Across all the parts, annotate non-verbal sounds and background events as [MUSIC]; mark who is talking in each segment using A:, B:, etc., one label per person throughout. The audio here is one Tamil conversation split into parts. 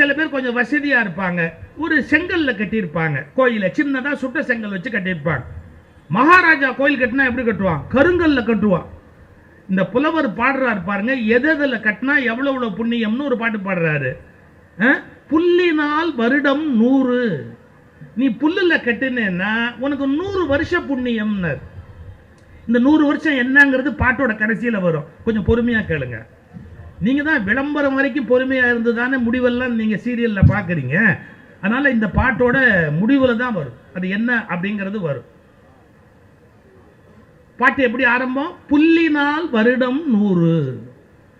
A: சில பேர் கொஞ்சம் வசதியாக இருப்பாங்க. ஒரு செங்கல்ல கட்டியிருப்பாங்க. கோயிலை சின்னதாக சுட்ட செங்கல் வச்சு கட்டியிருப்பாங்க. மகாராஜா கோயில் கட்டினா எப்படி கட்டுவான்? கருங்கல்ல கட்டுவான். இந்த புலவர் பாடுறாரு பாருங்க எது எதுல கட்டினா எவ்வளோ எவ்வளோ புண்ணியம்னு ஒரு பாட்டு பாடுறாரு. புல்லினால் வருடம் நூறு. நீ புல்லில் கட்டினேன்னா உனக்கு நூறு வருஷ புண்ணியம்னர். இந்த நூறு வருஷம் என்னங்கிறது பாட்டோட கடைசியில் வரும். கொஞ்சம் பொறுமையாக கேளுங்க. நீங்கள் தான் விளம்பரம் வரைக்கும் பொறுமையாக இருந்து தானே முடிவெல்லாம் நீங்கள் சீரியலில் பார்க்குறீங்க அதனால் இந்த பாட்டோட முடிவில் தான் வரும். அது என்ன அப்படிங்கிறது வரும். பாட்டு எப்படி ஆரம்பம்? புல்லினால் வருடம் நூறு.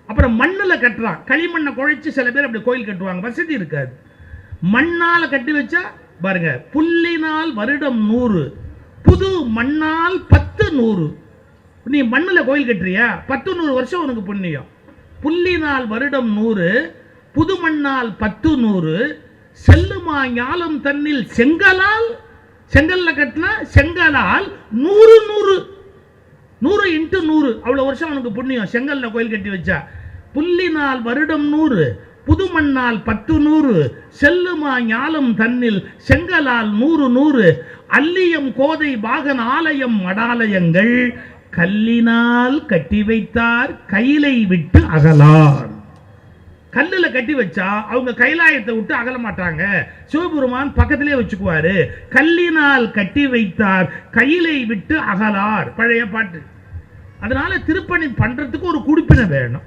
A: அப்புறம் மண்ணில் கட்டுறான். களிமண்ணை குழைச்சி சில பேர் அப்படி கோயில் கட்டுவாங்க. வசதி இருக்காது. மண்ணால் கட்டி வச்சா பாருங்க புல்லினால் வருடம் நூறு. புது மண்ணால் பத்து நூறு. நீ மண்ணில் கோயில் கட்டுறியா? பத்து நூறு வருஷம் உனக்கு புண்ணியம். புல்லினால் வருடம் நூறு புதுமண்ணால் பத்து நூறு செல்லுமா ஞாலம் தன்னில் செங்கலால் செங்கல்ல கட்டினா செங்கலால் நூறு நூறு. நூறு இன்ட்டு நூறு. அவ்வளோ வருஷம் அவனுக்கு புண்ணியம். செங்கல்ல கோயில் கட்டி வச்சா. புல்லினால் வருடம் நூறு புதுமண்ணால் பத்து நூறு செல்லுமா ஞாலம் தன்னில் செங்கலால் நூறு நூறு. அல்லியம் கோதை பாகன் ஆலயம் மடாலயங்கள் கல்லினால் கட்டி வைத்தார் கையிலை விட்டு அகலார். கல்லுல கட்டி வச்சா அவங்க கைலாயத்தை விட்டு அகல மாட்டாங்க. சிவபெருமான் பக்கத்திலே வச்சுக்குவாரு. கல்லினால் கட்டி வைத்தார் கையிலை விட்டு அகலார். பழைய பாட்டு. அதனால திருப்பணி பண்றதுக்கு ஒரு குடிப்பினை வேணும்.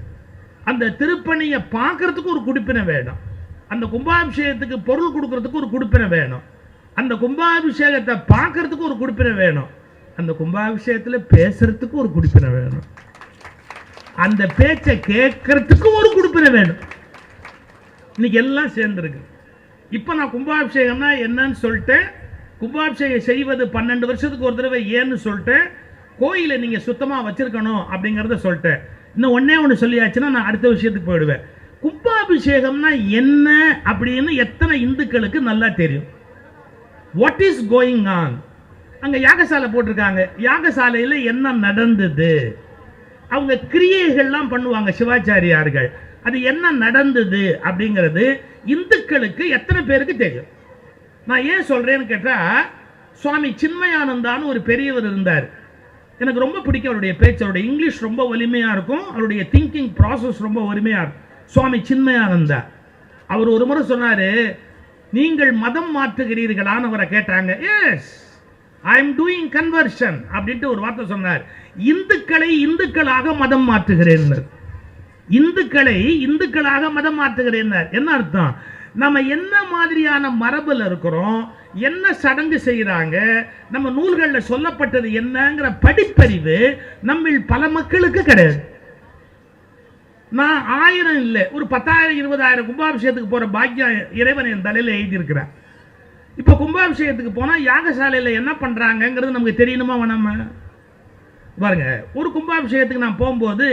A: அந்த திருப்பணியை பார்க்கறதுக்கு ஒரு குடிப்பினை வேணும். அந்த கும்பாபிஷேகத்துக்கு பொருள் கொடுக்கறதுக்கு ஒரு குடிப்பினை வேணும். அந்த கும்பாபிஷேகத்தை பார்க்கறதுக்கு ஒரு குடிப்பினை வேணும். அந்த கும்பாபிஷேகத்தில் பேசுறதுக்கு ஒரு குடிப்பினை வேணும். அந்த பேச்சை கேட்கறதுக்கு ஒரு குடிப்பினை வேணும். இன்னைக்கு எல்லாம் சேர்ந்துருக்கு. இப்போ நான் கும்பாபிஷேகம்னா என்னன்னு சொல்லிட்டேன். கும்பாபிஷேகம் செய்வது பன்னெண்டு வருஷத்துக்கு ஒரு தடவை ஏன்னு சொல்லிட்டேன். கோயிலை நீங்கள் சுத்தமாக வச்சுருக்கணும் அப்படிங்கிறத சொல்லிட்டேன். இன்னும் ஒன்றே ஒன்று சொல்லியாச்சுன்னா நான் அடுத்த விஷயத்துக்கு போயிடுவேன். கும்பாபிஷேகம்னா என்ன அப்படின்னு எத்தனை இந்துக்களுக்கு நல்லா தெரியும். வாட் இஸ் கோயிங் ஆன் அங்க யாகசாலை போட்டிருக்காங்க. யாகசாலையில் என்ன நடந்தது? அவங்க கிரியைகள்லாம் பண்ணுவாங்க சிவாச்சாரியார்கள். அது என்ன நடந்தது அப்படிங்கிறது இந்துக்களுக்கு எத்தனை பேருக்கு தெரியும். நான் ஏன் சொல்றேன்னு கேட்டா சுவாமி சின்மயானந்தான்னு ஒரு பெரியவர் இருந்தார். எனக்கு ரொம்ப பிடிக்கும் அவருடைய பேச்சு. அவருடைய இங்கிலீஷ் ரொம்ப வலிமையா இருக்கும். அவருடைய திங்கிங் ப்ராசஸ் ரொம்ப வலிமையா இருக்கும். சுவாமி சின்மயானந்தா. அவர் ஒரு முறை சொன்னாரு நீங்கள் மதம் மாற்றுகிறீர்களான்னு அவரை கேட்டாங்க. Yes I am doing conversion அப்படின்ட்டு ஒரு வார்த்தை சொன்னார். இந்துக்களை இந்துக்களாக மதம் மாற்றுகிறேன் இந்துக்களை இந்துக்களாக மதம் மாற்றுகிறேன் என்ன அர்த்தம்? நம்ம என்ன மாதிரியான மரபுல இருக்கிறோம்? என்ன சடங்கு செய்கிறாங்க? நம்ம நூல்களில் சொல்லப்பட்டது என்னங்கிற படிப்பறிவு நம்மில் பல மக்களுக்கு கிடையாது. நான் ஆயிரம் இல்லை ஒரு பத்தாயிரம் இருபதாயிரம் கும்பாபிஷேகத்துக்கு போற பாக்கியம் இறைவன் என் தலையில் எழுதியிருக்கிறேன் இப்போ கும்பாபிஷேகத்துக்கு போனால் யாகசாலையில் என்ன பண்ணுறாங்கங்கிறது நமக்கு தெரியணுமா வேணாமா? பாருங்க ஒரு கும்பாபிஷேகத்துக்கு நான் போகும்போது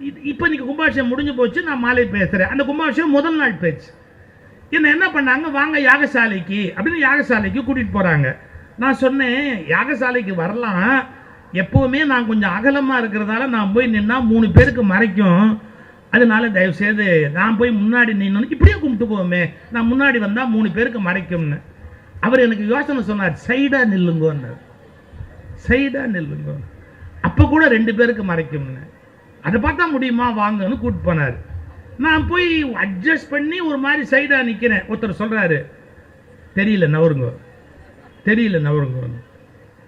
A: இது- இப்போ இன்றைக்கி கும்பாபிஷேகம் முடிஞ்சு போச்சு நான் மாலை பேசுகிறேன் அந்த கும்பாபிஷேகம் முதல் நாள் பேச்சு என்ன என்ன பண்ணாங்க? வாங்க யாகசாலைக்கு அப்படின்னு யாகசாலைக்கு கூட்டிகிட்டு போகிறாங்க நான் சொன்னேன் யாகசாலைக்கு வரலாம். எப்போவுமே நான் கொஞ்சம் அகலமாக இருக்கிறதால நான் போய் நின்னா மூணு பேருக்கு மறைக்கும். அதனால தயவுசெய்து நான் போய் முன்னாடி நின்னு இப்படியே கும்பிட்டு போவோமே. நான் முன்னாடி வந்தால் மூணு பேருக்கு மறைக்கும்னு. அவர் எனக்கு யோசனை சொன்னார் சைடாக நில்லுங்கன்னார். சைடாக நில்லுங்க. அப்போ கூட ரெண்டு பேருக்கு மறைக்கும்னு. அதை பார்த்தா முடியுமா? வாங்கன்னு கூப்பிட்டு போனார். நான் போய் அட்ஜஸ்ட் பண்ணி ஒரு மாதிரி சைடாக நிற்கிறேன் ஒருத்தர் சொல்கிறாரு தெரியல நவருங்க. தெரியல நவருங்க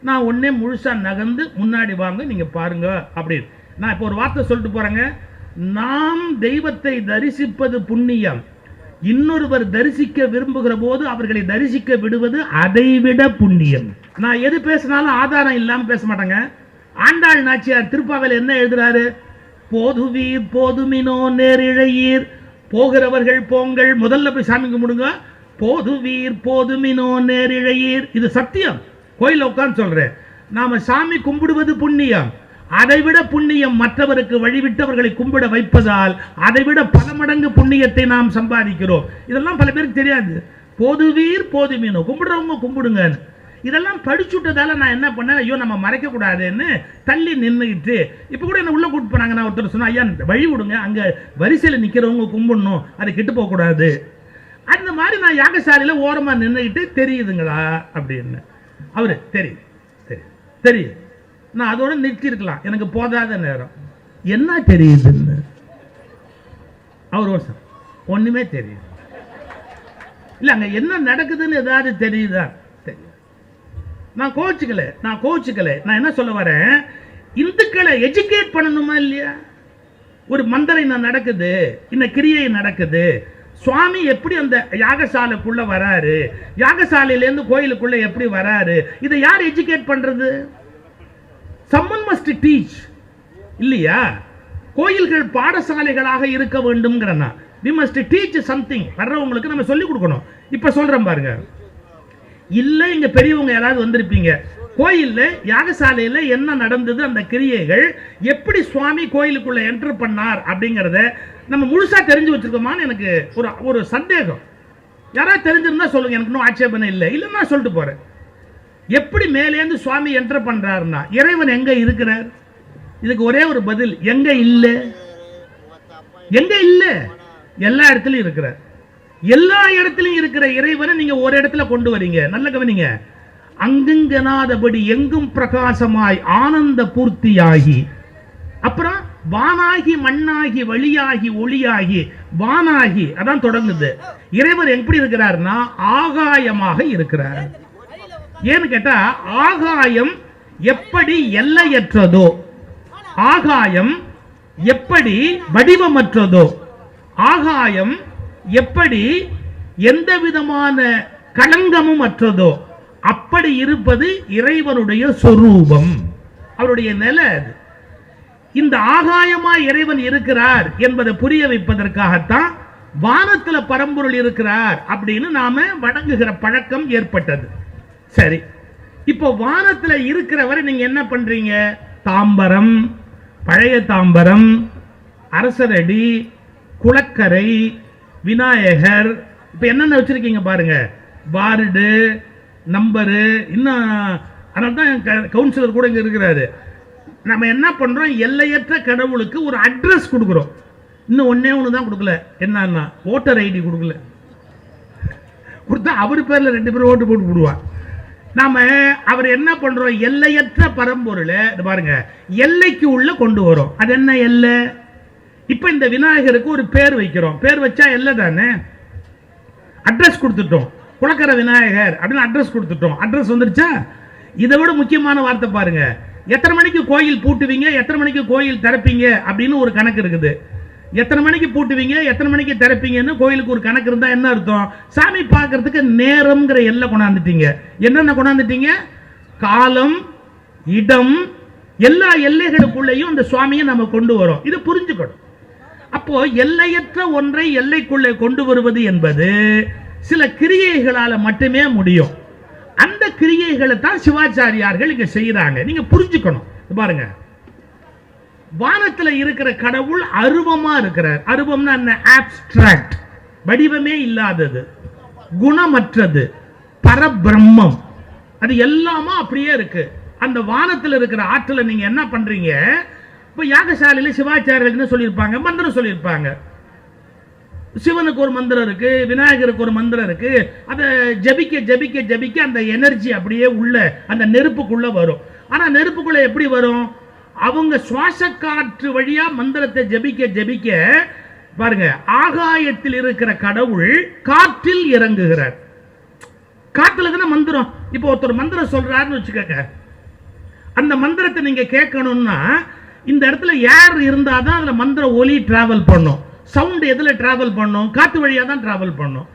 A: நான் உடனே முழுசாக நகர்ந்து முன்னாடி வாங்க நீங்கள் பாருங்க அப்படின்னு. நான் இப்போ ஒரு வார்த்தை சொல்லிட்டு போகிறேங்க நாம் தெய்வத்தை தரிசிப்பது புண்ணியம். இன்னொருவர் தரிசிக்க விரும்புகிற போது அவர்களை தரிசிக்க விடுவது அதைவிட புண்ணியம். நான் எது பேசினாலும் ஆதாரம் இல்லாமல் பேச மாட்டேங்க. ஆண்டாள் நாச்சியார் திருப்பாவையில் என்ன எழுதுறாரு? போதுவீர் போதுமினோ நேரிழையீர். போகிறவர்கள் போங்கள். முதல்ல போய் சாமி கும்பிடுங்க. போதுவீர் போதுமினோ நேரிழையீர். இது சத்தியம். கோயிலில் உட்கார்ந்து சொல்றேன். நாம சாமி கும்பிடுவது புண்ணியம். அதைவிட புண்ணியம் மற்றவருக்கு வழிவிட்டவர்களை கும்பிட வைப்பதால் அதைவிட பல மடங்கு புண்ணியத்தை நாம் சம்பாதிக்கிறோம். இதெல்லாம் பல பேருக்கு தெரியாது. போதுவீர் போதுமீனோ. கும்பிடுறவங்க கும்பிடுங்கன்னு. இதெல்லாம் படிச்சுட்டதால நான் என்ன பண்ணேன்? ஐயோ நம்ம மறைக்க கூடாதுன்னு தள்ளி நின்றுக்கிட்டு இப்போ கூட என்ன உள்ள கூட்டு போனாங்க. நான் ஒருத்தர் சொன்னேன் ஐயா வழி விடுங்க. அங்கே வரிசையில் நிற்கிறவங்க கும்பிடணும். அது கெட்டு போகக்கூடாது. அந்த மாதிரி நான் யாகசாலையில் ஓரமாக நின்றுக்கிட்டு தெரியுதுங்களா? அப்படின்னு. அவரு தெரியுது. தெரியுது. தெரியுது. நான் அதோட நிறுத்தியிருக்கலாம் எனக்கு போதாத நேரம். என்ன தெரியுதுன்னு? அவர் ஒரு சார். ஒண்ணுமே தெரியுது. இல்லை அங்கே என்ன நடக்குதுன்னு ஏதாவது தெரியுதா? தெரியும் நான் கோச்சுக்கல நான் கோச்சுக்கல. நான் என்ன சொல்ல வரேன்? இந்துக்களை எஜுகேட் பண்ணணுமா இல்லையா? ஒரு மந்திரை நான் நடக்குது இந்த கிரியை நடக்குது. சுவாமி எப்படி அந்த யாகசாலைக்குள்ள வராரு? யாகசாலையிலேருந்து கோயிலுக்குள்ள எப்படி வராரு? இதை யார் எஜுகேட் பண்றது? சம்மன் மஸ்ட் டீச் இல்லையா? கோயில்கள் பாடசாலைகளாக இருக்க வேண்டும்ங்கிறனா வி மஸ்ட் டீச் சம்திங் வர்றவங்களுக்கு நம்ம சொல்லிக் கொடுக்கணும். இப்ப சொல்றேன் பாருங்க. இல்லை இங்க பெரியவங்க யாராவது வந்திருப்பீங்க. கோயில்ல யாகசாலையில் என்ன நடந்தது அந்த கிரியைகள் எப்படி சுவாமி கோயிலுக்குள்ளே என்டர் பண்ணார் அப்படிங்கிறத நம்ம முழுசா தெரிஞ்சு வச்சுருக்கோமான்னு எனக்கு ஒரு ஒரு சந்தேகம். யாராவது தெரிஞ்சிருந்தா சொல்லுங்க. எனக்கு இன்னும் ஆட்சேபனை இல்லை. இல்லைன்னா சொல்லிட்டு போகிறேன் எப்படி மேலேந்து சுவாமி என்டர் பண்றாருன்னா இறைவன் எங்க இருக்கிறார்? இதுக்கு ஒரே ஒரு பதில் எங்க இல்ல? எங்க இல்ல? எல்லா இடத்துலயும் இருக்கிறார். எல்லா இடத்துலயும் இருக்கிற இறைவனை நீங்க ஒரு இடத்துல கொண்டு வரீங்க. நல்ல கவனிங்க. அங்குங்கனாதபடி எங்கும் பிரகாசமாய் ஆனந்த பூர்த்தியாகி அப்புறம் வானாகி மண்ணாகி வழியாகி ஒளியாகி வானாகி அதான் தொடங்குது. இறைவர் எப்படி இருக்கிறார்னா ஆகாயமாக இருக்கிறார். ஏன்னு கேட்டா ஆகாயம் எப்படி எல்லையற்றதோ ஆகாயம் எப்படி வடிவமற்றதோ ஆகாயம் எப்படி எந்த விதமான களங்கமும் அற்றதோ அப்படி இருப்பது இறைவனுடைய சொரூபம். அவருடைய நிலை அது. இந்த ஆகாயமா இறைவன் இருக்கிறார் என்பதை புரிய வைப்பதற்காகத்தான் வானத்துல பரம்பொருள் இருக்கிறார் அப்படின்னு நாம வணங்குகிற பழக்கம் ஏற்பட்டது. சரி. இப்போ வானத்துல இருக்கிறவரை நீங்க என்ன பண்றீங்க? தாம்பரம் பழைய தாம்பரம் அரசரடி குளக்கரை விநாயகர் இப்போ என்னென்ன வச்சிருக்கீங்க பாருங்க? வார்டு நம்பரு இன்னும் அதனால தான் கவுன்சிலர் கூட இங்கே இருக்கிறாரு. நம்ம என்ன பண்றோம்? எல்லையற்ற கடவுளுக்கு ஒரு அட்ரஸ் கொடுக்குறோம். இன்னும் ஒன்றே ஒன்று தான் கொடுக்கல. என்னன்னா ஓட்டர் ஐடி கொடுக்கல. கொடுத்தா அவர் பேர்ல ரெண்டு பேரும் ஓட்டு போட்டு போடுவா நாம அவர் என்ன பண்றோம்? எல்லையற்ற பரம்பொருளை இது பாருங்க எல்லைக்கு உள்ள கொண்டு வரும். அது என்ன எல்லை? இப்ப இந்த விநாயகருக்கு ஒரு பேர் வைக்கிறோம். பேர் வச்சா எல்லை தானே? அட்ரஸ் கொடுத்துட்டோம். குளக்கர விநாயகர் அப்படின்னு அட்ரஸ் கொடுத்துட்டோம். அட்ரஸ் வந்துருச்சா? இதை விட முக்கியமான வார்த்தை பாருங்க. எத்தனை மணிக்கு கோயில் பூட்டுவீங்க? எத்தனை மணிக்கு கோயில் திறப்பீங்க? அப்படின்னு ஒரு கணக்கு இருக்குது. எத்தனை மணிக்கு பூட்டுவீங்க? எத்தனை மணிக்கு திறப்பீங்கன்னு கோயிலுக்கு ஒரு கணக்கு இருந்தால் என்ன அர்த்தம்? சாமி பார்க்கறதுக்கு நேரம்ங்கிற எல்லை கொண்டாந்துட்டீங்க. என்னென்ன கொண்டாந்துட்டீங்க? காலம் இடம் எல்லா எல்லைகளுக்குள்ளேயும் அந்த சுவாமியை நம்ம கொண்டு வரோம். இது புரிஞ்சுக்கணும். அப்போ எல்லையற்ற ஒன்றை எல்லைக்குள்ளே கொண்டு வருவது என்பது சில கிரியைகளால் மட்டுமே முடியும். அந்த கிரியைகளை தான் சிவாச்சாரியார்கள் இங்கே செய்கிறாங்க நீங்கள் புரிஞ்சுக்கணும். பாருங்கள் பாருங்க. வானத்துல இருக்கிற கடவுள் அருவமா இருக்கிறார். அருவம்னா என்ன? ஆப்ஸ்ட்ராக்ட் வடிவமே இல்லாதது. குணமற்றது. பரபிரம்மம். அது எல்லாமே அப்படியே இருக்கு. அந்த வானத்துல இருக்கிற ஆற்றலை நீங்க என்ன பண்றீங்க? இப்போ யாகசாலையில சிவாச்சாரியர்கள் என்ன சொல்லியிருப்பாங்க மந்திரம் சொல்லியிருப்பாங்க. சிவனுக்கு ஒரு மந்திரம் இருக்கு விநாயகருக்கு ஒரு மந்திரம் இருக்கு. அதை ஜபிக்க ஜபிக்க ஜபிக்க அந்த எனர்ஜி அப்படியே உள்ள அந்த நெருப்புக்குள்ள வரும். ஆனா நெருப்புக்குள்ள எப்படி வரும்? அவங்க சுவாச காற்று வழியா மந்திரத்தை ஜபிக்க ஜபிக்க பாருங்க ஆகாயத்தில் இருக்கிற கடவுள் காற்றில் இறங்குகிறார். காற்றுல தானே மந்திரம்? இப்போ ஒருத்தர் மந்திரம் சொல்றாருன்னு வச்சுக்கோங்க. அந்த மந்திரத்தை நீங்க கேட்கணும்னா இந்த இடத்துல ஏர் இருந்தாதான் அதுல மந்திர ஒலி டிராவல் பண்ணும். சவுண்ட் எதுல டிராவல் பண்ணும்? காற்று வழியா தான் டிராவல் பண்ணும்.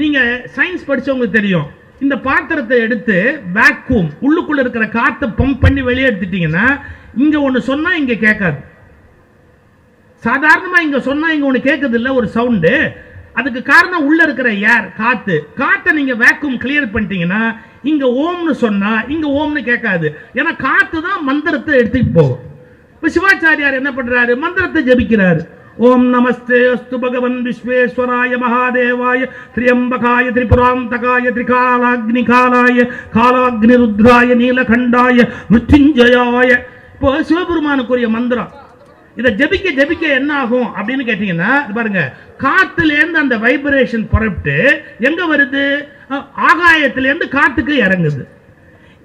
A: நீங்க சயின்ஸ் படிச்சவங்களுக்கு தெரியும். இந்த பாத்திரத்தை எடுத்து வேக்யூம் உள்ளுக்குள்ள இருக்கிற காற்றை பம்ப் பண்ணி வெளியே எடுத்துட்டீங்கன்னா இங்க ஒண்ணு சொன்னா இங்க கேட்காது. சாதாரணமா இங்க சொன்னா இங்க ஒண்ணு கேட்குது இல்ல ஒரு சவுண்டு அதுக்கு காரணம் உள்ள இருக்கிற ஏர் காத்து. காற்றை நீங்க வேக்யூம் கிளியர் பண்ணிட்டீங்கன்னா இங்க ஓம்னு சொன்னா இங்க ஓம்னு கேட்காது. ஏன்னா காற்று தான் மந்திரத்தை எடுத்துக்கிட்டு போகும். இப்போ சிவாச்சாரியார் என்ன பண்றாரு? மந்திரத்தை ஜபிக்கிறாரு. ஓம் நமஸ்தே அஸ்து பகவன் விஸ்வேஸ்வராய மகாதேவாய திரியம்பகாய திரிபுராந்தகாய திரிகாலாக்னி காலாய காலாக்னி ருத்ராய நீலகண்டாய மிருத்யுஞ்சயாய இப்போ சிவபெருமானுக்குரிய மந்திரம். இதை ஜெபிக்க ஜெபிக்க என்ன ஆகும் அப்படின்னு கேட்டீங்கன்னா பாருங்க காத்துலேருந்து அந்த வைப்ரேஷன் புறப்பட்டு எங்க வருது? ஆகாயத்திலேருந்து ஆகாயத்துல இருந்து காத்துக்கு இறங்குது.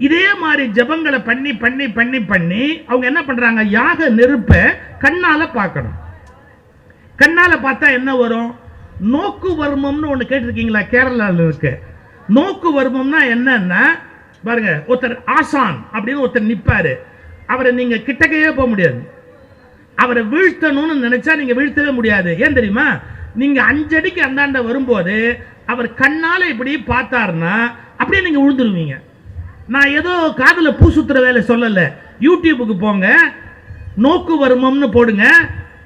A: இதே மாதிரி ஜெபங்களை பண்ணி பண்ணி பண்ணி பண்ணி அவங்க என்ன பண்றாங்க? யாக நெருப்ப கண்ணால பார்க்கணும். கண்ணால பார்த்தா என்ன வரும்? நோக்கு வர்மம்னு ஒண்ணு கேட்டிருக்கீங்களா? கேரளாவில் இருக்கு. நோக்கு வர்மம்னா என்னன்னா பாருங்க ஒருத்தர் ஆசான் அப்படின்னு ஒருத்தர் நிப்பாரு. அவரை நீங்க கிட்டக்கையே போக முடியாது. அவரை வீழ்த்தணும்னு நினைச்சா நீங்க வீழ்த்தவே முடியாது. ஏன் தெரியுமா? நீங்க அஞ்சடிக்கு அந்தாண்ட வரும்போது அவர் கண்ணால இப்படி பார்த்தாருன்னா அப்படியே நீங்க விழுந்துருவீங்க நான் ஏதோ காதில் பூ சுத்துற வேலை சொல்லல. யூடியூபுக்கு போங்க. நோக்கு வருமம்னு போடுங்க.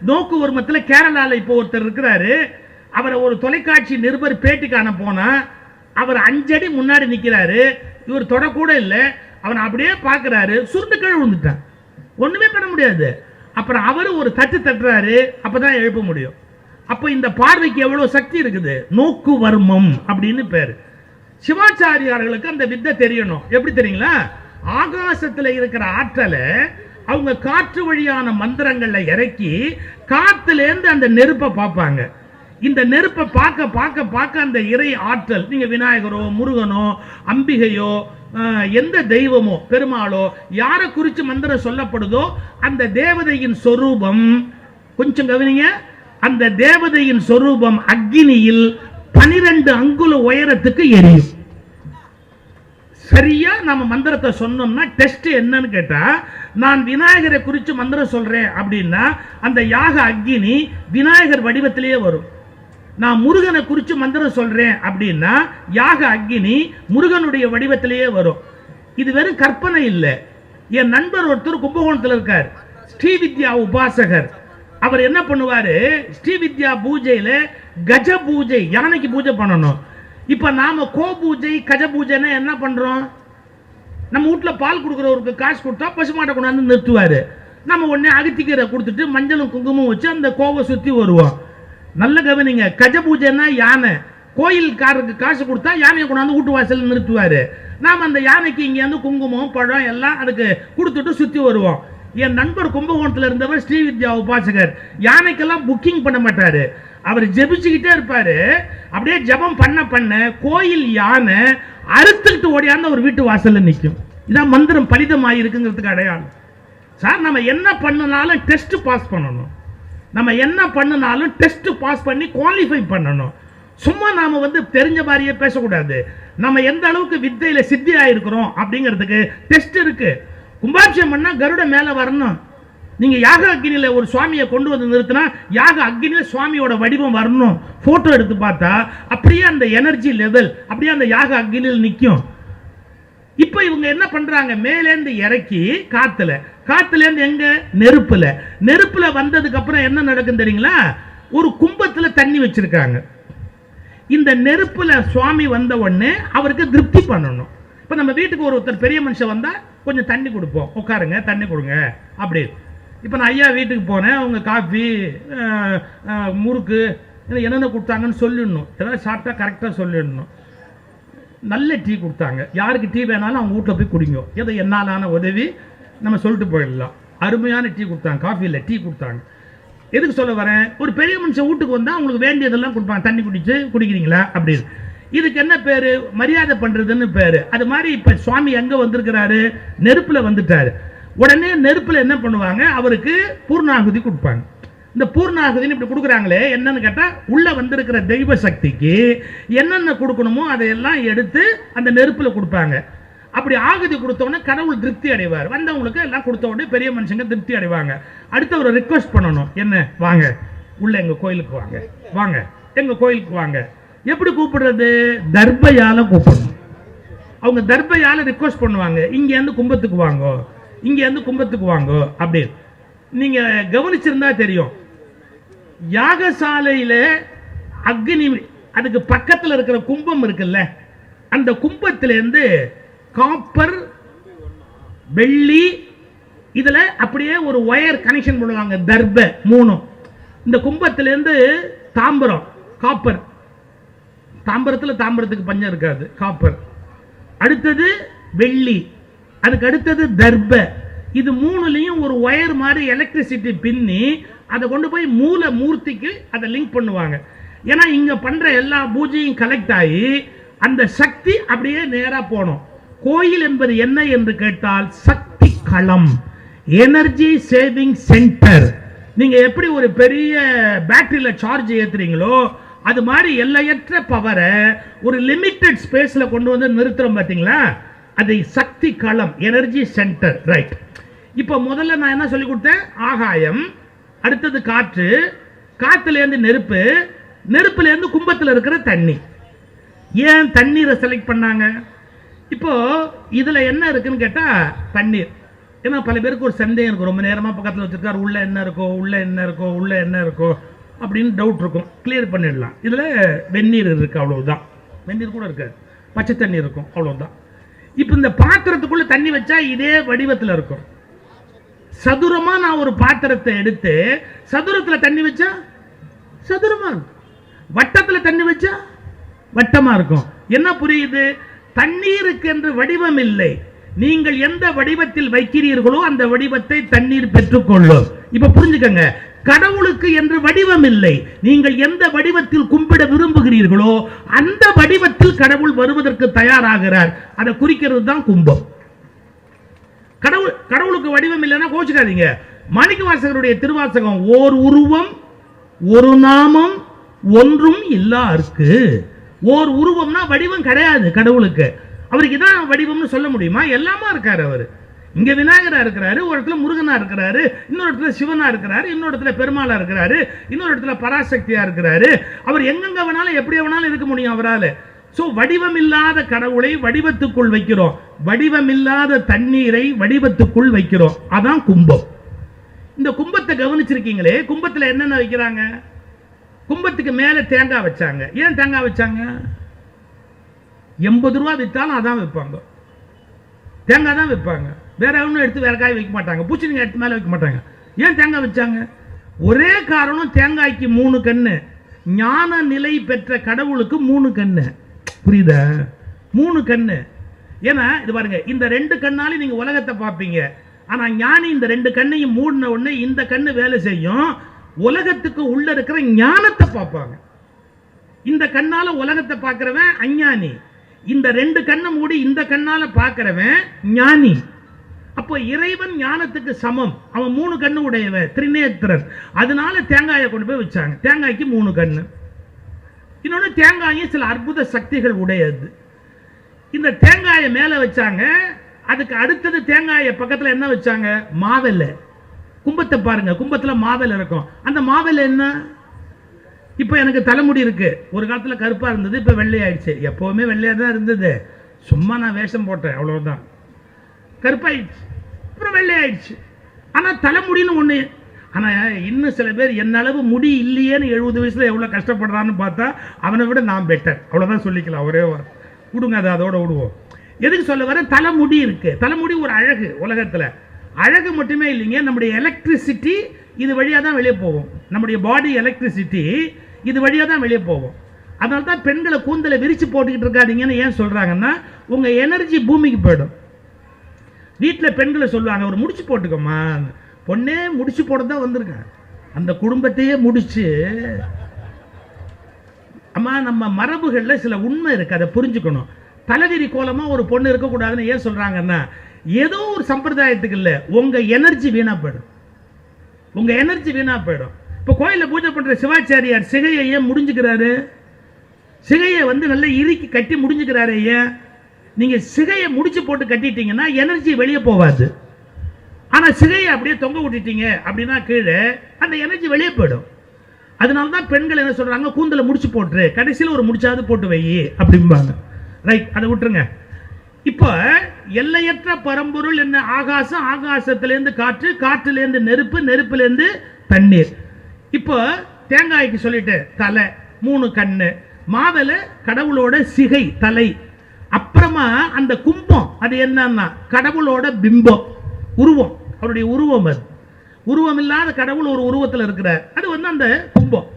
A: நோக்கு வருமத்தில் கேரளாவில் இப்போ ஒருத்தர் இருக்கிறாரு. அவரை ஒரு தொலைக்காட்சி நிருபர் பேட்டி காண போனால் அவர் அஞ்சடி முன்னாடி நிற்கிறாரு இவர் தொடக்கூட இல்லை. அவன் அப்படியே பார்க்குறாரு சுருண்டு கீழே விழுந்துட்டான். ஒண்ணுமே பண்ண முடியாது. அப்புறம் அவரு ஒரு தட்டு தட்டுறாரு அப்பதான் எழுப்ப முடியும். அப்போ இந்த பார்வைக்கு எவ்வளவு சக்தி இருக்குது? நோக்கு வர்மம் அப்படின்னு பேரு. சிவாச்சாரியார்களுக்கு அந்த வித்தை தெரியணும். எப்படி தெரியுங்களா? ஆகாசத்துல இருக்கிற ஆற்றலை அவங்க காற்று வழியான மந்திரங்கள்ல இறக்கி காத்துல இருந்து அந்த நெருப்பை பார்ப்பாங்க. இந்த நெருப்பை பார்க்க பார்க்க பார்க்க அந்த இறை ஆற்றல் நீங்க விநாயகரோ முருகனோ அம்பிகையோ எந்த தெய்வமோ பெருமாளோ யாரை குறித்து மந்திரம் சொல்லப்படுதோ அந்த தேவதையின் சொரூபம் கொஞ்சம் கவனிங்க அந்த தேவதையின் சொரூபம் அக்னியில் பனிரெண்டு அங்குல உயரத்துக்கு எரியும். சரியா நம்ம மந்திரத்தை சொன்னோம்னா டெஸ்ட் என்னன்னு கேட்டா நான் விநாயகரை குறித்து மந்திரம் சொல்றேன் அப்படின்னா அந்த யாக அக்னி விநாயகர் வடிவத்திலேயே வரும். நான் முருகனை குறித்து மந்திரம் சொல்கிறேன் அப்படின்னா யாக அக்னி முருகனுடைய வடிவத்திலேயே வரும். இது வெறும் கற்பனை இல்லை. என் நண்பர் ஒருத்தர் கும்பகோணத்தில் இருக்கார். ஸ்ரீவித்யா உபாசகர். அவர் என்ன பண்ணுவாரு? ஸ்ரீவித்யா பூஜையில கஜ பூஜை யானைக்கு பூஜை பண்ணணும். இப்போ நாம கோ பூஜை கஜ பூஜைன்னா என்ன பண்ணுறோம் நம்ம வீட்ல பால் கொடுக்குறவருக்கு காசு கொடுத்தா பசுமாட்டை கொண்டாந்து நிறுத்துவாரு. நம்ம உடனே அகத்திக்கீரை கொடுத்துட்டு மஞ்சளும் குங்குமம் வச்சு அந்த கோவை சுற்றி வருவோம். நல்ல கவனிங்க. கஜ பூஜைன்னா யானை. கோயில்காரருக்கு காசு கொடுத்தா யானையை கொண்டாந்து வீட்டு வாசல் நிறுத்துவாரு. நாம் அந்த யானைக்கு இங்கேருந்து குங்குமம் பழம் எல்லாம் அதுக்கு கொடுத்துட்டு சுற்றி வருவோம். என் நண்பர் கும்பகோணத்துல இருந்தவர் ஸ்ரீவித்யா உபாசகர். யானைக்கெல்லாம் புக்கிங் பண்ண மாட்டார். அவர் ஜெபிச்சுக்கிட்டே இருப்பாரு. அப்படியே ஜெபம் பண்ண பண்ண கோயில் யானை அறுத்துக்கிட்டு ஓடியாந்து ஒரு வீட்டு வாசல்ல நிற்கும் இதான் மந்திரம் பலிதமாகி இருக்குங்கிறதுக்கு அடையாளம். சார் நம்ம என்ன பண்ணினாலும் டெஸ்ட் பாஸ் பண்ணணும். நம்ம என்ன பண்ணினாலும் டெஸ்ட்டு பாஸ் பண்ணி குவாலிஃபை பண்ணணும். சும்மா நாம் வந்து தெரிஞ்ச மாதிரியே பேசக்கூடாது. நம்ம எந்த அளவுக்கு வித்தையில் சித்தி ஆகிருக்கிறோம் அப்படிங்கிறதுக்கு டெஸ்ட் இருக்குது கும்பாபிஷேகம் பண்ணால் கருட மேலே வரணும். நீங்கள் யாக அக்னியில் ஒரு சுவாமியை கொண்டு வந்து நிறுத்தினா யாக அக்னியில் சுவாமியோட வடிவம் வரணும். ஃபோட்டோ எடுத்து பார்த்தா அப்படியே அந்த எனர்ஜி லெவல் அப்படியே அந்த யாக அக்னியில் நிற்கும் இப்போ இவங்க என்ன பண்ணுறாங்க மேலேருந்து இறக்கி காற்றுல காத்துல இருந்து எங்க? நெருப்புல. நெருப்புல வந்ததுக்கு அப்புறம் என்ன நடக்கும் தெரியுங்களா? ஒரு கும்பத்துல தண்ணி வச்சிருக்காங்க. இந்த நெருப்புல சுவாமி வந்த உடனே அவருக்கு திருப்தி பண்ணணும். இப்போ நம்ம வீட்டுக்கு ஒரு ஒருத்தர் பெரிய மனுஷன் வந்தால் கொஞ்சம் தண்ணி கொடுப்போம். உட்காருங்க தண்ணி கொடுங்க. அப்படி. இப்போ நான் ஐயா வீட்டுக்கு போனேன். அவங்க காஃபி முறுக்கு இல்லை என்னென்ன கொடுத்தாங்கன்னு சொல்லிடணும். ஏதாவது சாப்பிட்டா கரெக்டாக சொல்லிடணும். நல்ல டீ கொடுத்தாங்க. யாருக்கு டீ வேணாலும் அவங்க வீட்டில் போய் குடிங்க. ஏதோ என்னாலான உதவி. நம்ம சொல்லிட்டு போயிடலாம். அருமையான டீ கொடுத்தாங்க காஃபி இல்லை டீ கொடுத்தாங்க. எதுக்கு சொல்ல வரேன்? ஒரு பெரிய மனுஷன் வீட்டுக்கு வந்தால் அவங்களுக்கு வேண்டியதெல்லாம் கொடுப்பாங்க. தண்ணி குடிச்சு குடிக்கிறீங்களா? அப்படின்னு இதுக்கு என்ன பேர்? மரியாதை பண்ணுறதுன்னு பேர். அது மாதிரி இப்போ சுவாமி எங்கே வந்திருக்கிறாரு? நெருப்பில் வந்துட்டார். உடனே நெருப்பில் என்ன பண்ணுவாங்க? அவருக்கு பூர்ணாகுதி கொடுப்பாங்க. இந்த பூர்ணாகுதின்னு இப்படி கொடுக்குறாங்களே என்னன்னு கேட்டால் உள்ளே வந்திருக்கிற தெய்வ சக்திக்கு என்னென்ன கொடுக்கணுமோ அதையெல்லாம் எடுத்து அந்த நெருப்பில் கொடுப்பாங்க. அப்படி ஆகுதி கொடுத்த உடனே கடவுள் திருப்தி அடைவார். வந்தவங்களுக்கு எல்லாம் கொடுத்த உடனே பெரிய மனுஷங்க திருப்தி அடைவாங்க. அடுத்தவரை ஒரு ரிக்வஸ்ட் பண்ணணும். என்ன? வாங்க. உள்ள எங்க கோயிலுக்கு வாங்க. வாங்க. எங்க கோயிலுக்கு வாங்க. எப்படி கூப்பிடுறது? தர்பையால கூப்பிடணும். அவங்க தர்பையால ரிக்வஸ்ட் பண்ணுவாங்க. இங்க இருந்து கும்பத்துக்கு வாங்கோ. இங்க இருந்து கும்பத்துக்கு வாங்கோ. அப்படி. நீங்க கவனிச்சிருந்தா தெரியும். யாகசாலையில அக்னி அதுக்கு பக்கத்துல இருக்கிற கும்பம் இருக்குல்ல அந்த கும்பத்துல இருந்து காப்பர் வெள்ளி இதில் அப்படியே ஒரு ஒயர் கனெக்ஷன் பண்ணுவாங்க தர்ப மூணும். இந்த கும்பத்திலேருந்து தாம்பரம் காப்பர் தாம்பரத்தில் தாம்பரத்துக்கு பஞ்சம் இருக்காது காப்பர் அடுத்தது வெள்ளி. அதுக்கு அடுத்தது தர்ப. இது மூணுலேயும் ஒரு ஒயர் மாதிரி எலக்ட்ரிசிட்டி பின்னி அதை கொண்டு போய் மூல மூர்த்திக்கு அதை லிங்க் பண்ணுவாங்க. ஏன்னா இங்கே பண்ணுற எல்லா பூஜையும் கலெக்ட் ஆகி அந்த சக்தி அப்படியே நேராக போனோம் கோயில் என்பது என்ன என்று கேட்டால் சக்தி களம். எனர்ஜி சேவிங் சென்டர் நீங்க எப்படி ஒரு பெரிய பேட்டரியில சார்ஜ் ஏத்துறீங்களோ அது மாதிரி எல்லையற்ற பவரை ஒரு லிமிட்டெட் ஸ்பேஸ்ல கொண்டு வந்து நிறுத்துறோம் பார்த்தீங்களா? அது சக்தி களம் எனர்ஜி சென்டர் ரைட் இப்போ முதல்ல நான் என்ன சொல்லி கொடுத்தேன்? ஆகாயம் அடுத்தது காற்று காற்றுலேருந்து நெருப்பு நெருப்புலேருந்து கும்பத்தில் இருக்கிற தண்ணி. ஏன் தண்ணீரை செலக்ட் பண்ணாங்க? இப்போ இதுல என்ன இருக்குன்னு கேட்டா தண்ணீர். ஏன்னா பல பேருக்கு ஒரு சந்தேகம் இருக்கும். ரொம்ப நேரமா பக்கத்துல வச்சிருக்காரு. உள்ள என்ன இருக்கோ உள்ள என்ன இருக்கோ உள்ள என்ன இருக்கோ அப்படின்னு டவுட் இருக்கும். கிளியர் பண்ணிடலாம். இதுல வெந்நீர் இருக்கு அவ்வளவுதான். வெந்நீர் கூட இருக்காது. பச்சை தண்ணி இருக்கும் அவ்வளவுதான். இப்போ இந்த பாத்திரத்துக்குள்ள தண்ணி வச்சா இதே வடிவத்துல இருக்கும். சதுரமா நான் ஒரு பாத்திரத்தை எடுத்து சதுரத்துல தண்ணி வச்சா சதுரமா இருக்கும். தண்ணி வச்சா வட்டமா இருக்கும். என்ன புரியுது? தண்ணீருக்கு என்று வடிவம் இல்லை நீங்கள் எந்த வடிவத்தில் வைக்கிறீர்களோ அந்த வடிவத்தை தண்ணீர் பெற்றுக்கொள்ளும். இப்ப புரிஞ்சுக்கங்க. கடவுளுக்கு என்று வடிவம் இல்லை நீங்கள் எந்த வடிவத்தில் கும்பிட விரும்புகிறீர்களோ அந்த வடிவத்தில் கடவுள் வருவதற்கு தயாராகிறார். அதை குறிக்கிறது தான் கும்பம். கடவுள் கடவுளுக்கு வடிவம் இல்லைன்னா கோச்சுக்காதீங்க. மாணிக்க வாசகருடைய திருவாசகம் ஓர் உருவம் ஒரு நாமம் ஒன்றும் இல்லாருக்கு. ஓர் உருவம்னா வடிவம் கிடையாது கடவுளுக்கு. அவருக்கு இதான் வடிவம்னு சொல்ல முடியுமா? எல்லாமா இருக்காரு அவர். இங்க விநாயகரா இருக்கிறாரு ஒரு இடத்துல முருகனா இருக்கிறாரு இன்னொரு இடத்துல சிவனா இருக்கிறாரு இன்னொரு இடத்துல பெருமாளா இருக்கிறாரு இன்னொரு இடத்துல பராசக்தியா இருக்கிறாரு. அவர் எங்கெங்க வேணாலும் எப்படி வேணாலும் இருக்க முடியும் அவரால. சோ வடிவமில்லாத கடவுளை வடிவத்துக்குள் வைக்கிறோம். வடிவமில்லாத தண்ணீரை வடிவத்துக்குள் வைக்கிறோம். அதான் கும்பம். இந்த கும்பத்தை கவனிச்சிருக்கீங்களே? கும்பத்துல என்னென்ன வைக்கிறாங்க? கும்பத்துக்கு மேல தேங்காய் வச்சாங்க. ஏன் தேங்காய் வச்சாங்க? எண்பது ரூபா வித்தாலும் அதான் வைப்பாங்க தேங்காய் தான் விற்பாங்க. வேற ஒன்றும் எடுத்து வேற காய் வைக்க மாட்டாங்க. பூச்சணிக்காய் எடுத்து மேலே வைக்க மாட்டாங்க. ஏன் தேங்காய் வச்சாங்க? ஒரே காரணம் தேங்காய்க்கு மூணு கண்ணு. ஞான நிலை பெற்ற கடவுளுக்கு மூணு கண்ணு. புரியுதா? மூணு கண்ணு. ஏன்னா இது பாருங்க இந்த ரெண்டு கண்ணாலையும் நீங்க உலகத்தை பார்ப்பீங்க. ஆனா ஞானி இந்த ரெண்டு கண்ணையும் மூடின உடனே இந்த கண்ணு வேலை செய்யும். உலகத்துக்கு உள்ள இருக்கிற ஞானத்தை பார்ப்பாங்க. இந்த கண்ணால உலகத்தை பார்க்கிறவன் அஞ்ஞானி. இந்த ரெண்டு கண்ணை மூடி இந்த கண்ணால பார்க்கிறவன் ஞானி. அப்போ இறைவன் ஞானத்துக்கு சமம். அவன் மூணு கண்ணு உடையவன் திரிநேத்திரன் அதனால தேங்காயை கொண்டு போய் வச்சாங்க. தேங்காய்க்கு மூணு கண்ணு. இன்னொன்று தேங்காயும் சில அற்புத சக்திகள் உடையது. இந்த தேங்காயை மேலே வச்சாங்க. அதுக்கு அடுத்தது தேங்காயை பக்கத்தில் என்ன வச்சாங்க? மாவெல்லை கும்பத்தை பாருங்க கும்பத்துல மாவெல் இருக்கும். அந்த மாவில் என்ன? இப்போ எனக்கு தலைமுடி இருக்கு. ஒரு காலத்துல கருப்பா இருந்தது இப்போ வெள்ளையாயிடுச்சு. எப்பவுமே வெள்ளையா தான் இருந்தது. சும்மா நான் வேஷம் போட்டேன் அவ்வளவுதான். கருப்பாயிடுச்சு. அப்புறம் வெள்ளையாயிடுச்சு. ஆனா தலைமுடின்னு ஒண்ணு ஆனா இன்னும் சில பேர் என்ன அளவு முடி இல்லையேன்னு எழுபது வயசுல எவ்வளவு கஷ்டப்படுறான்னு பார்த்தா அவனை விட நான் பெட்டர் அவ்வளவுதான் சொல்லிக்கலாம் ஒரே விடுங்க அதை அதோட விடுவோம். எதுக்கு சொல்ல வர தலைமுடி இருக்கு. தலைமுடி ஒரு அழகு உலகத்துல. அழகு மட்டுமே இல்லைங்க நம்முடைய எலக்ட்ரிசிட்டி இது வழியா தான் வெளியே போகும். நம்முடைய பாடி எலக்ட்ரிசிட்டி இது வழியா தான் வெளியே போகும். அதனால தான் பெண்களை கூந்தலை விரித்து போட்டுக்கிட்டு இருக்காதீங்கன்னு ஏன் சொல்றாங்கன்னா உங்க எனர்ஜி பூமிக்கு போயிடும். வீட்டில் பெண்களை சொல்லுவாங்க ஒரு முடிச்சு போட்டுக்கோமா பொண்ணே முடிச்சு போட தான் வந்திருக்கேன் அந்த குடும்பத்தையே முடிச்சு. அம்மா நம்ம மரபுகளில் சில உண்மை இருக்குது அதை புரிஞ்சுக்கணும். தலைவிரி கோலமாக ஒரு பொண்ணு இருக்கக்கூடாதுன்னு ஏன் சொல்றாங்கன்னா ஏதோ ஒரு சம்பிரதாயத்துக்கு இல்லை. உங்கள் எனர்ஜி வீணாக போயிடும். உங்க எனர்ஜி வீணாக போயிடும். இப்போ கோயிலில் பூஜை பண்ணுற சிவாச்சாரியார் சிகையை ஏன் முடிஞ்சுக்கிறாரு? சிகையை வந்து நல்லா இறுக்கி கட்டி முடிஞ்சுக்கிறாரு ஏன்? நீங்கள் சிகையை முடிச்சு போட்டு கட்டிட்டீங்கன்னா எனர்ஜி வெளியே போகாது ஆனால் சிகையை அப்படியே தொங்க விட்டுட்டீங்க அப்படின்னா கீழே அந்த எனர்ஜி வெளியே போயிடும். அதனால தான் பெண்கள் என்ன சொல்கிறாங்க கூந்தலை முடிச்சு போட்டுரு. கடைசியில் ஒரு முடிச்சாவது போட்டு வை அப்படிம்பாங்க. ரைட் அதை விட்டுருங்க. இப்போ எல்லையற்ற பரம்பொருள் என்ன? ஆகாசம் ஆகாசத்திலேருந்து காற்று காற்றுலேருந்து நெருப்பு நெருப்புலேருந்து தண்ணீர். இப்போ தேங்காய்க்கு சொல்லிட்டு தலை மூணு கண்ணு. மாவல கடவுளோட சிகை தலை. அப்புறமா அந்த கும்பம் அது என்னன்னா கடவுளோட பிம்பம் உருவம். அவருடைய உருவம் அது. உருவம் இல்லாத கடவுள் ஒரு உருவத்தில் இருக்கிறார். அது வந்து அந்த கும்பம்.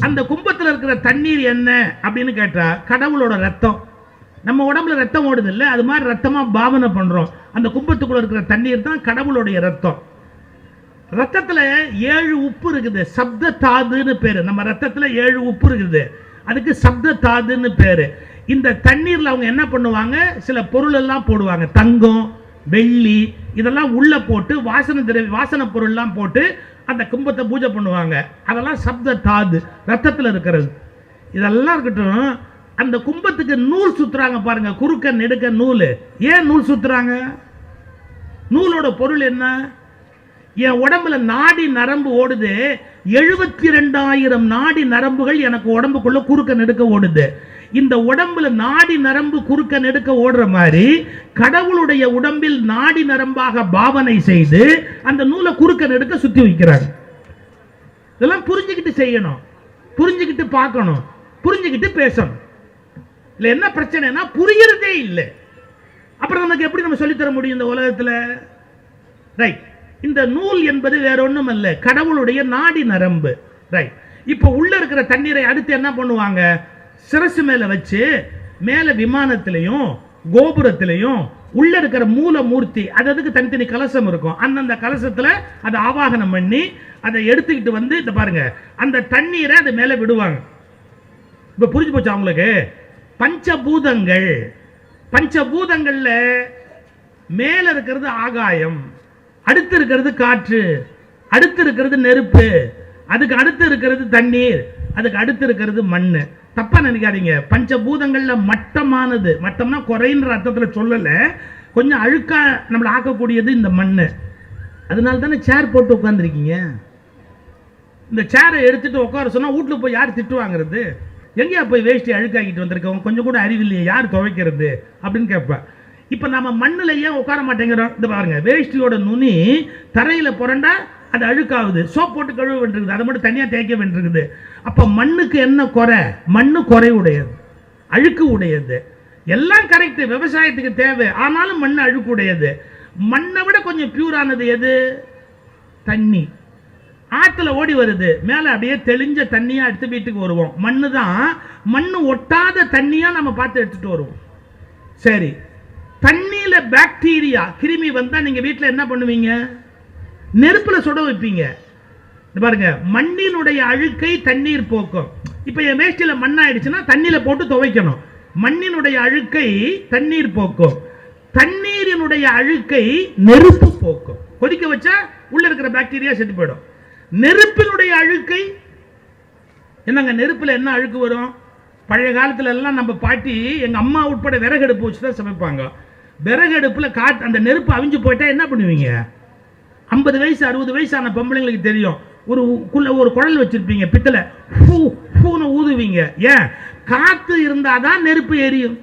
A: அந்த கும்பத்தில் இருக்கிற தண்ணீர் என்ன? அப்படின்னு கேட்டா கடவுளோட ரத்தம். நம்ம உடம்புல ரத்தம் ஓடுது இல்லை? அது மாதிரி ரத்தமாக பாவனை பண்ணுறோம் அந்த கும்பத்துக்குள்ள இருக்கிற தண்ணீர் தான் கடவுளுடைய ரத்தம். ரத்தத்தில் ஏழு உப்பு இருக்குது. சப்த தாதுன்னு பேர். நம்ம ரத்தத்தில் ஏழு உப்பு இருக்குது. அதுக்கு சப்த தாதுன்னு பேர். இந்த தண்ணீரில் அவங்க என்ன பண்ணுவாங்க? சில பொருள் எல்லாம் போடுவாங்க. தங்கம் வெள்ளி இதெல்லாம் உள்ளே போட்டு வாசனை திரவி வாசனை பொருள்லாம் போட்டு அந்த கும்பத்தை பூஜை பண்ணுவாங்க. அதெல்லாம் சப்த தாது ரத்தத்தில் இருக்கிறது. இதெல்லாம் இருக்கட்டும் அந்த கும்பத்துக்கு நூல் சுத்துறாங்க பாருங்க. குறுக்க நெடுக்க நூல். ஏன் நூல் சுத்துறாங்க? நூலோட பொருள் என்ன? என் உடம்புல நாடி நரம்பு ஓடுது. எழுபத்தி ரெண்டாயிரம் நாடி நரம்புகள் எனக்கு உடம்புக்குள்ள குறுக்க நெடுக்க ஓடுது. இந்த உடம்புல நாடி நரம்பு குறுக்க நெடுக்க ஓடுற மாதிரி கடவுளுடைய உடம்பில் நாடி நரம்பாக பாவனை செய்து அந்த நூலை குறுக்க நெடுக்க சுத்தி வைக்கிறாங்க இதெல்லாம் புரிஞ்சுக்கிட்டு செய்யணும். புரிஞ்சுக்கிட்டு பார்க்கணும். புரிஞ்சுக்கிட்டு பேசணும். இல்ல என்ன பிரச்சனைனா புரியறதே இல்லை. அப்புறம் நமக்கு எப்படி நம்ம சொல்லித் தர முடியும் இந்த உலகத்துல? ரைட் இந்த நூல் என்பது வேற ஒண்ணும் அல்ல கடவுளுடைய நாடி நரம்பு. ரைட் இப்போ உள்ள இருக்கிற தண்ணீரை அடுத்து என்ன பண்ணுவாங்க? சிரசு மேல வச்சு மேல விமானத்திலையும் கோபுரத்திலையும் உள்ள இருக்கிற மூல மூர்த்தி அது அதுக்கு தனித்தனி கலசம் இருக்கும். அந்தந்த கலசத்துல அதை ஆவாகனம் பண்ணி அதை எடுத்துக்கிட்டு வந்து இந்த பாருங்க அந்த தண்ணீரை அது மேல விடுவாங்க. இப்ப புரிஞ்சு போச்சா உங்களுக்கு? பஞ்சபூதங்கள். பஞ்சபூதங்கள்ல மேல இருக்கிறது ஆகாயம் அடுத்து இருக்கிறது காற்று அடுத்து இருக்கிறது நெருப்பு அதுக்கு அடுத்து இருக்கிறது தண்ணீர் அதுக்கு அடுத்து இருக்கிறது மண் தப்பா நினைக்காதீங்க. பஞ்சபூதங்கள்ல மட்டமானது. மட்டம்னா குறைன்ற அர்த்தத்தில் சொல்லலை. கொஞ்சம் அழுக்கா நம்மளை ஆக்கக்கூடியது இந்த மண் அதனால தானே சேர் போட்டு உட்காந்துருக்கீங்க இந்த சேரை எடுத்துட்டு உட்கார சொன்னால் வீட்டில் போய் யார் திட்டு வாங்குறது எங்கேயா போய் வேஷ்டி அழுக்காக்கிட்டு வந்திருக்கவங்க? கொஞ்சம் கூட அறிவில்லையே யார் துவைக்கிறது? அப்படின்னு கேட்பேன் இப்போ நம்ம மண்ணில் ஏன் உட்கார மாட்டேங்கிறோம்? இந்த பாருங்க. வேஷ்டியோட நுனி தரையில் புரண்டா அது அழுக்காகுது. சோப் போட்டு கழுவ வேண்டியிருக்குது. அதை மட்டும் தனியாக தேய்க்க வேண்டியிருக்குது. அப்போ மண்ணுக்கு என்ன குறை? மண்ணு குறை உடையது. அழுக்கு உடையது. எல்லாம் கரெக்டு விவசாயத்துக்கு தேவை. ஆனாலும் மண் அழுக்கு உடையது. மண்ணை விட கொஞ்சம் பியூரானது எது? தண்ணி. ஆற்றுல ஓடி வருது. மேலே அப்படியே தெளிஞ்ச தண்ணியாக எடுத்து வீட்டுக்கு வருவோம். மண்ணு தான் மண் ஒட்டாத தண்ணியாக நம்ம பார்த்து எடுத்துகிட்டு வருவோம். சரி. தண்ணியில் பாக்டீரியா கிருமி வந்தால் நீங்கள் வீட்டில் என்ன பண்ணுவீங்க? நெருப்பில் சுட வைப்பீங்க. பாருங்க. மண்ணினுடைய அழுக்கை தண்ணீர் போக்கும். இப்போ என் வேஷ்டியில் மண்ணாயிடுச்சுன்னா தண்ணியில் போட்டு துவைக்கணும். மண்ணினுடைய அழுக்கை தண்ணீர் போக்கும். தண்ணீரினுடைய அழுக்கை நெருப்பு போக்கும். கொதிக்க வச்சா உள்ள இருக்கிற பாக்டீரியா செத்து போயிடும். நெருப்பினுடைய அழுக்கை. என்னங்க நெருப்பில் என்ன அழுக்கு வரும்? பழைய காலத்துல எல்லாம் நம்ம பாட்டி எங்க அம்மா உட்பட விறகடுப்பு வச்சு தான் சமைப்பாங்க. விறகடுப்புல காட் அந்த நெருப்பு அவிஞ்சு போயிட்டா என்ன பண்ணுவீங்க? ஐம்பது வயசு அறுபது வயசான பொம்பளைங்களுக்கு தெரியும். ஒரு குள்ள ஒரு குழல் வச்சிருப்பீங்க பித்தளை. ஹூ ஹூன்னு ஊதுவீங்க. ஏன்? காத்து இருந்தாதான் நெருப்பு எரியும்.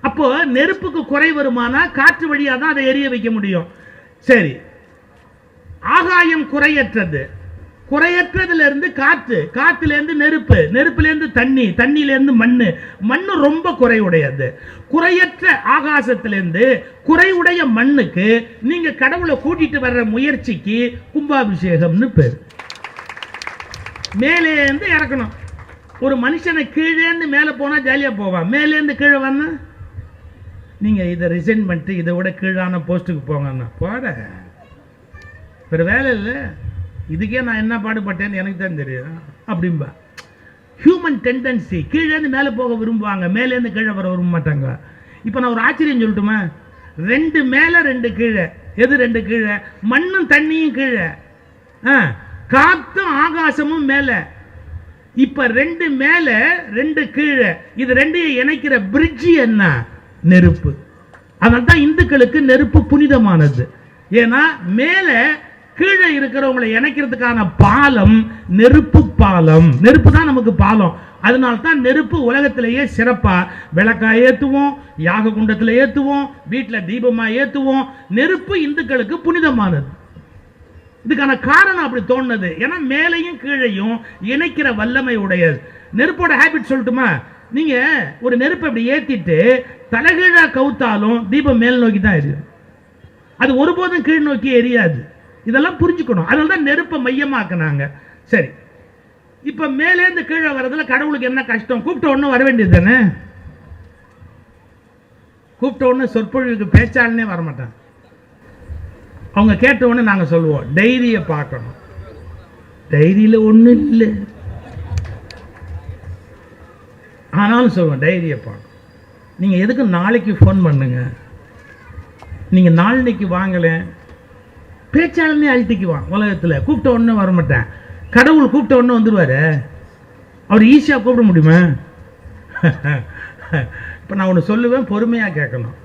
A: அப்போ நெருப்புக்கு குறை வருமானா காற்று வழியாக தான் அதை எரிய வைக்க முடியும். சரி ஆகாயம் குறையற்றது. குறையற்றதுலேருந்து காற்று காற்றுலேருந்து நெருப்பு நெருப்புலேருந்து தண்ணி தண்ணியிலேருந்து மண் மண்ணு ரொம்ப குறையுடையது குறையற்ற ஆகாசத்துலேருந்து குறையுடைய மண்ணுக்கு நீங்கள் கடவுளை கூட்டிகிட்டு வர்ற முயற்சிக்கு கும்பாபிஷேகம்னு பேர். மேலேருந்து இறக்கணும். ஒரு மனுஷனை கீழேருந்து மேலே போனால் ஜாலியாக போவான் மேலேருந்து கீழே வந்தால் நீங்கள் இதை ரிசைன் பண்ணிட்டு இதை விட கீழான போஸ்ட்டுக்கு போங்கன்னா போட. வேறு வேலை இல்லை. இதுக்கே நான் என்ன பாடுபட்டேன்னு எனக்கு தான் தெரியும். அப்படிம்பா. ஹியூமன் டெண்டன்சி கீழேருந்து மேலே போக விரும்புவாங்க. மேலேருந்து கீழே வர விரும்ப மாட்டாங்க. இப்போ நான் ஒரு ஆச்சரியம் சொல்லட்டுமா? ரெண்டு மேலே ரெண்டு கீழே. எது ரெண்டு கீழே? மண்ணும் தண்ணியும் கீழே. ஆ காத்தும் ஆகாசமும் மேலே. இப்போ ரெண்டு மேலே ரெண்டு கீழே. இது ரெண்டையும் இணைக்கிற பிரிட்ஜ் என்ன? நெருப்பு. அதனால தான் இந்துக்களுக்கு நெருப்பு புனிதமானது. ஏன்னா மேலே கீழே இருக்கிறவங்களை இணைக்கிறதுக்கான பாலம் நெருப்பு பாலம். நெருப்பு தான் நமக்கு பாலம். அதனால தான் நெருப்பு உலகத்திலேயே சிறப்பாக விளக்கா ஏற்றுவோம் யாக குண்டத்தில் ஏற்றுவோம் வீட்டில் தீபமாக ஏற்றுவோம் நெருப்பு இந்துக்களுக்கு புனிதமானது. இதுக்கான காரணம் அப்படி தோணுது. ஏன்னா மேலையும் கீழையும் இணைக்கிற வல்லமை உடையது. நெருப்போட ஹேபிட் சொல்லட்டுமா? நீங்கள் ஒரு நெருப்பை அப்படி ஏற்றிட்டு தலைகீழாக கவுத்தாலும் தீபம் மேல் நோக்கி தான் எரியும். அது ஒருபோதும் கீழ் நோக்கி எரியாது. இதெல்லாம் புரிஞ்சுக்கணும். அதனால தான் நெருப்பை மையமாக்குனாங்க. சரி. இப்ப மேலேருந்து கீழே வர்றதுல கடவுளுக்கு என்ன கஷ்டம்? கூப்பிட்ட ஒன்று வர வேண்டியது தானே? கூப்பிட்ட உடனே சொற்பொழிவுக்கு பேச்சாளனே வரமாட்டாங்க அவங்க கேட்ட உடனே நாங்கள் சொல்லுவோம் டைரியை பார்க்கணும். டைரியில் ஒன்றும் இல்லை. ஆனாலும் சொல்லுவோம் டைரியை பார்க்கணும். நீங்கள் எதுக்கு நாளைக்கு ஃபோன் பண்ணுங்க? நீங்கள் நாளைக்கு வாங்கலை. பேச்சாளனே அழுத்திக்குவான் உலகத்தில். கூப்பிட்ட உடனே வரமாட்டேன். கடவுள் கூப்பிட்ட உடனே வந்துடுவார் அவர் ஈஸியாக கூப்பிட முடியுமா? [LAUGHS] இப்போ நான் ஒன்று சொல்லுவேன் பொறுமையாக கேட்கணும்.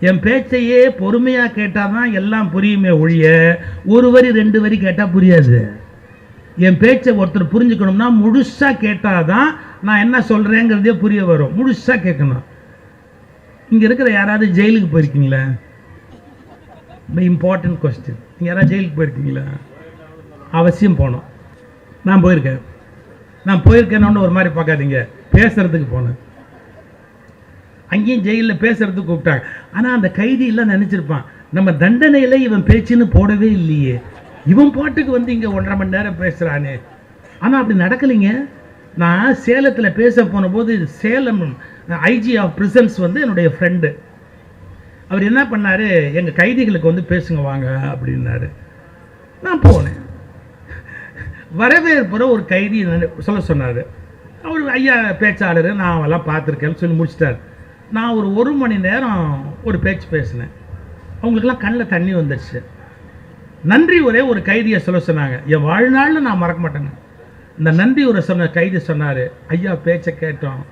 A: என் பேச்சையே பொறுமையாக கேட்டால் தான் எல்லாம் புரியுமே ஒழிய ஒரு வரி ரெண்டு வரி கேட்டால் புரியாது. என் பேச்சை ஒருத்தர் புரிஞ்சுக்கணும்னா முழுசாக கேட்டால் தான் நான் என்ன சொல்கிறேங்கிறதே புரிய வரும். முழுசாக கேட்கணும். இங்கே இருக்கிற யாராவது ஜெயிலுக்கு போயிருக்கீங்களா? இம்பார்ட்டன்ட் கொஸ்டின் நீங்கள் யாராவது ஜெயிலுக்கு போயிருக்கீங்களா? அவசியம் போகணும். நான் போயிருக்கேன். நான் போயிருக்கேன்னு ஒரு மாதிரி பார்க்காதீங்க. பேசுறதுக்கு போனேன். அங்கேயும் ஜெயிலில் பேசுகிறதுக்கு கூப்பிட்டாங்க. ஆனால் அந்த கைதி எல்லாம் நினச்சிருப்பான். நம்ம தண்டனையில் இவன் பேச்சுன்னு போடவே இல்லையே. இவன் பாட்டுக்கு வந்து இங்கே ஒன்றரை மணி நேரம் பேசுகிறானே ஆனால் அப்படி நடக்கலைங்க. நான் சேலத்தில் பேச போன போது சேலம் ஐஜி ஆஃப் பிரிசன்ஸ் வந்து என்னுடைய ஃப்ரெண்டு அவர் என்ன பண்ணார்? எங்கள் கைதிகளுக்கு வந்து பேசுங்க வாங்க அப்படின்னாரு. நான் போனேன். வரவேற்புற ஒரு கைதி சொல்ல சொன்னார். அவர் ஐயா பேச்சாளர் நான் அவெல்லாம் பார்த்துருக்கேன்னு சொல்லி முடிச்சிட்டார். நான் ஒரு ஒரு மணி நேரம் ஒரு பேச்சு பேசினேன். அவங்களுக்கெல்லாம் கண்ணில் தண்ணி வந்துடுச்சு நன்றி ஒரே ஒரு கைதியை சொல்ல சொன்னாங்க. என் வாழ்நாளில் நான் மறக்க மாட்டேங்க. இந்த நன்றி உரை சொன்ன கைதி சொன்னார். ஐயா பேச்சை கேட்டோம்.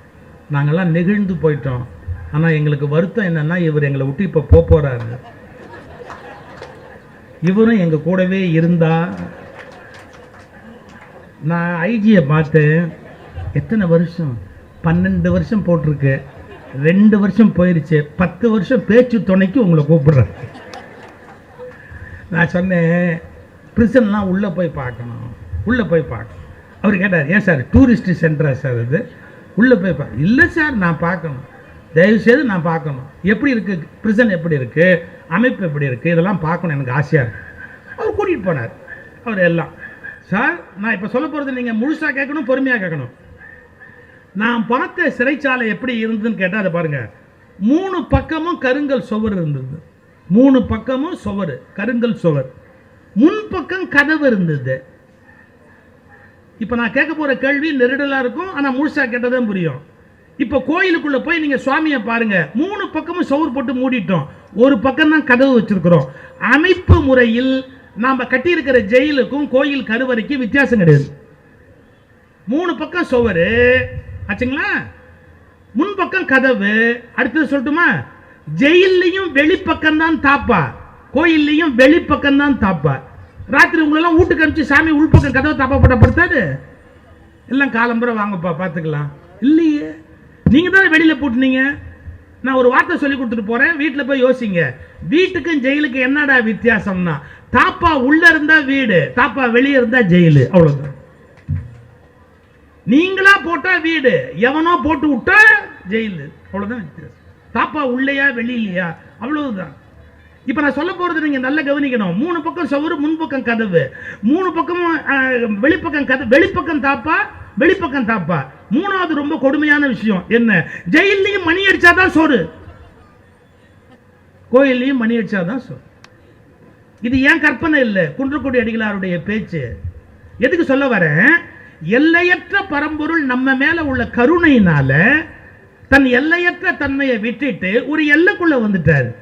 A: நாங்கள்லாம் நெகிழ்ந்து போயிட்டோம். ஆனால் எங்களுக்கு வருத்தம் என்னன்னா இவர் எங்களை விட்டு இப்போ போக போகிறாரு இவரும் எங்கள் கூடவே இருந்தா நான் ஐஜியை பார்த்தேன். எத்தனை வருஷம்? பன்னெண்டு வருஷம் போட்டிருக்கு. ரெண்டு வருஷம் போயிடுச்சு பத்து வருஷம் பேச்சு துணைக்கு உங்களை கூப்பிடுறேன். நான் சொன்னேன் ப்ரிசன்லாம் உள்ளே போய் பார்க்கணும். உள்ளே போய் பார்க்கணும். அவர் கேட்டார் ஏன் சார்? டூரிஸ்ட் சென்டரா சார் இது? உள்ளே போய் பா இல்லை சார் நான் பார்க்கணும். தயவுசெய்து நான் பார்க்கணும். எப்படி இருக்குது ப்ரிசன் எப்படி இருக்குது அமைப்பு எப்படி இருக்குது இதெல்லாம் பார்க்கணும் எனக்கு ஆசையாக இருக்குது அவர் கூட்டிகிட்டு போனார். அவர் எல்லாம். சார் நான் இப்போ சொல்ல போகிறது நீங்கள் முழுசாக கேட்கணும் பொறுமையாக கேட்கணும். நான் பார்த்த சிறைச்சாலை எப்படி இருந்ததுன்னு கேட்டால் அதை பாருங்க. மூணு பக்கமும் கருங்கல் சுவர் இருந்தது. மூணு பக்கமும் சுவர் கருங்கல் சுவர். முன்பக்கம் கதவு இருந்தது. இப்போ நான் கேட்க போகிற கேள்வி நெருடலாக இருக்கும் ஆனால் முழுசாக கேட்டதான் புரியும். இப்போ கோயிலுக்குள்ளே போய் நீங்கள் சுவாமியை பாருங்க. மூணு பக்கமும் சுவர் போட்டு மூடிட்டோம். ஒரு பக்கம் தான் கதவு வச்சிருக்கிறோம். அமைப்பு முறையில் நாம் கட்டியிருக்கிற ஜெயிலுக்கும் கோயில் கருவறைக்கும் வித்தியாசம் கிடையாது. மூணு பக்கம் சுவர். ஆச்சுங்களா? முன்பக்கம் கதவு. அடுத்தது சொல்லட்டுமா? ஜெயிலையும் வெளிப்பக்கம் தான் தாப்பா. கோயில்லையும் வெளிப்பக்கம் தான் தாப்பா. ராத்திரி உங்களெல்லாம் வீட்டுக்கு அனுப்பிச்சு சாமி உள்பக்கம் கதவை தாப்பா போட்டா படுத்தாது? எல்லாம் காலம்புற வாங்கப்பா பார்த்துக்கலாம் இல்லையே. நீங்கள் தான் வெளியில் பூட்டினீங்க? நான் ஒரு வார்த்தை சொல்லி கொடுத்துட்டு போகிறேன் வீட்டில் போய் யோசிங்க. வீட்டுக்கும் ஜெயிலுக்கு என்னடா வித்தியாசம்னா? தாப்பா உள்ள இருந்தா வீடு தாப்பா வெளியே இருந்தா ஜெயிலு. அவ்வளவுதான். நீங்களா போட்டா வீடு எவனோ போட்டு விட்டா ஜெயிலு. அவ்வளவுதான் வித்தியாசம். தாப்பா உள்ளையா வெளியிலையா? அவ்வளவுதான். இப்போ நான் சொல்ல போறது நீங்க நல்லா கவனிக்கணும். மூணு பக்கம் சவுறு முன்பக்கம் கதவு. மூணு பக்கமும் அஹ், வெளிப்பக்கம் கதவு வெளிப்பக்கம் தாப்பா வெளிப்பக்கம் தாப்பா. மூணாவது ரொம்ப கொடுமையான விஷயம். என்ன? ஜெயிலையும் மணி அடிச்சாதான் சோறு. கோயில்லையும் மணி அடிச்சாதான் சோறு. இது ஏன் கற்பனை இல்லை? குன்றக்குடி அடிகளாருடைய பேச்சு. எதுக்கு சொல்ல வரேன்? எல்லையற்ற பரம்பொருள் நம்ம மேல உள்ள கருணையினால தன் எல்லையற்ற தன்மையை விட்டுட்டு ஒரு எல்லைக்குள்ள வந்துட்டார்.